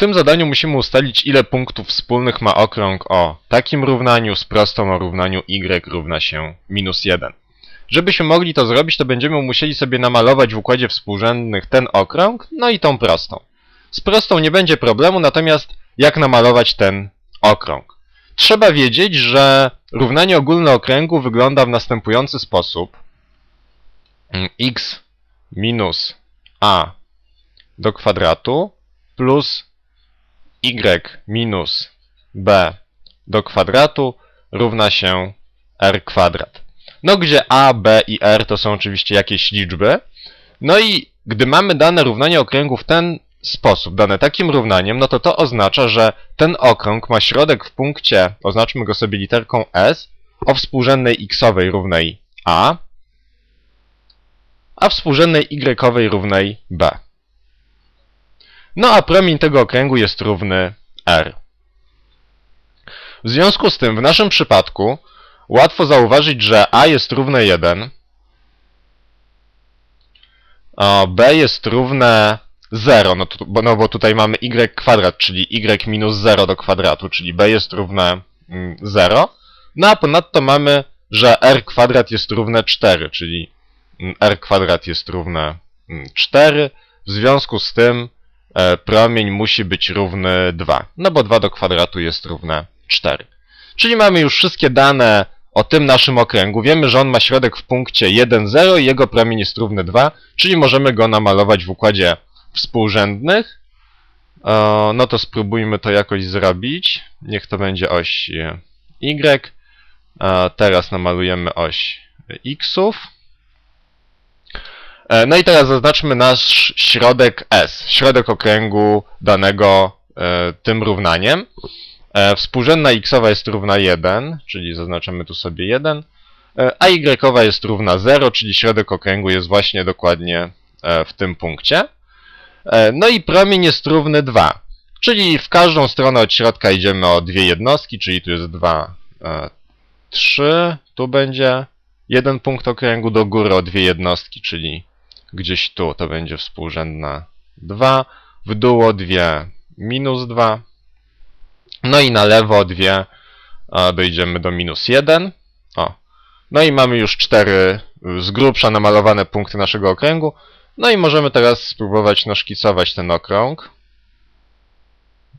tym zadaniu musimy ustalić, ile punktów wspólnych ma okrąg o takim równaniu z prostą o równaniu y równa się minus 1. Żebyśmy mogli to zrobić, to będziemy musieli sobie namalować w układzie współrzędnych ten okrąg, no i tą prostą. Z prostą nie będzie problemu, natomiast jak namalować ten okrąg? Trzeba wiedzieć, że równanie ogólne okręgu wygląda w następujący sposób. X minus a do kwadratu plus y minus b do kwadratu równa się r kwadrat. No gdzie a, b i r to są oczywiście jakieś liczby. No i gdy mamy dane równanie okręgu w ten sposób, dane takim równaniem, no to to oznacza, że ten okrąg ma środek w punkcie, oznaczmy go sobie literką s, o współrzędnej xowej równej a, a współrzędnej y równej b. No a promień tego okręgu jest równy r. W związku z tym, w naszym przypadku, łatwo zauważyć, że a jest równe 1, a b jest równe 0, no, tu, bo, no bo tutaj mamy y kwadrat, czyli y minus 0 do kwadratu, czyli b jest równe mm, 0. No a ponadto mamy, że r kwadrat jest równe 4, czyli mm, r kwadrat jest równe mm, 4. W związku z tym promień musi być równy 2, no bo 2 do kwadratu jest równe 4. Czyli mamy już wszystkie dane o tym naszym okręgu. Wiemy, że on ma środek w punkcie 1, 0 i jego promień jest równy 2, czyli możemy go namalować w układzie współrzędnych. E, No to spróbujmy to jakoś zrobić. Niech to będzie oś e, Y. E, Teraz namalujemy oś Xów. E, No i teraz zaznaczmy nasz środek S, środek okręgu danego e, tym równaniem. E, Współrzędna xowa jest równa 1, czyli zaznaczamy tu sobie 1, e, a y jest równa 0, czyli środek okręgu jest właśnie dokładnie w tym punkcie. No i promień jest równy 2, czyli w każdą stronę od środka idziemy o dwie jednostki, czyli tu jest 2, 3, tu będzie jeden punkt okręgu, do góry o dwie jednostki, czyli gdzieś tu to będzie współrzędna 2, w dół o 2 minus 2, no i na lewo o 2 a, dojdziemy do minus 1. O. No i mamy już cztery y, z grubsza namalowane punkty naszego okręgu. No i możemy teraz spróbować naszkicować ten okrąg.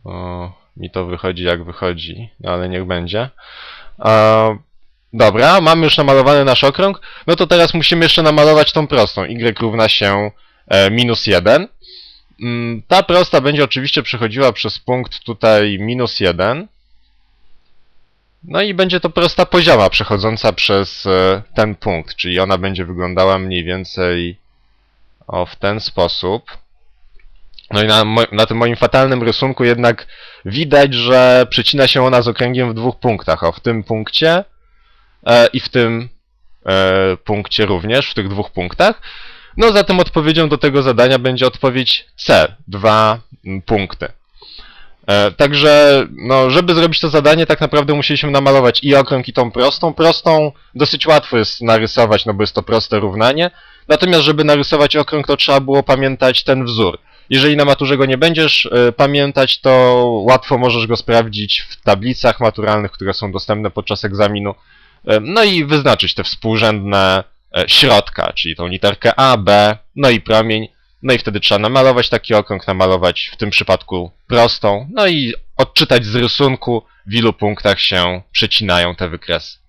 O, mi to wychodzi jak wychodzi, no ale niech będzie. Dobra, mamy już namalowany nasz okrąg. No to teraz musimy jeszcze namalować tą prostą. y równa się e, minus 1. Mm, Ta prosta będzie oczywiście przechodziła przez punkt tutaj minus 1. No i będzie to prosta pozioma przechodząca przez e, ten punkt, czyli ona będzie wyglądała mniej więcej o w ten sposób. No i na, na tym moim fatalnym rysunku jednak widać, że przecina się ona z okręgiem w dwóch punktach. O, w tym punkcie e, i w tym e, punkcie również, w tych dwóch punktach. No zatem odpowiedzią do tego zadania będzie odpowiedź C, dwa punkty. E, także, no, żeby zrobić to zadanie, tak naprawdę musieliśmy namalować i okrąg, i tą prostą. Prostą dosyć łatwo jest narysować, no bo jest to proste równanie. Natomiast, żeby narysować okrąg, to trzeba było pamiętać ten wzór. Jeżeli na maturze go nie będziesz e, pamiętać, to łatwo możesz go sprawdzić w tablicach maturalnych, które są dostępne podczas egzaminu. E, no i wyznaczyć te współrzędne e, środka, czyli tą literkę A, B, no i promień. No i wtedy trzeba namalować taki okrąg, namalować w tym przypadku prostą, no i odczytać z rysunku, w ilu punktach się przecinają te wykresy.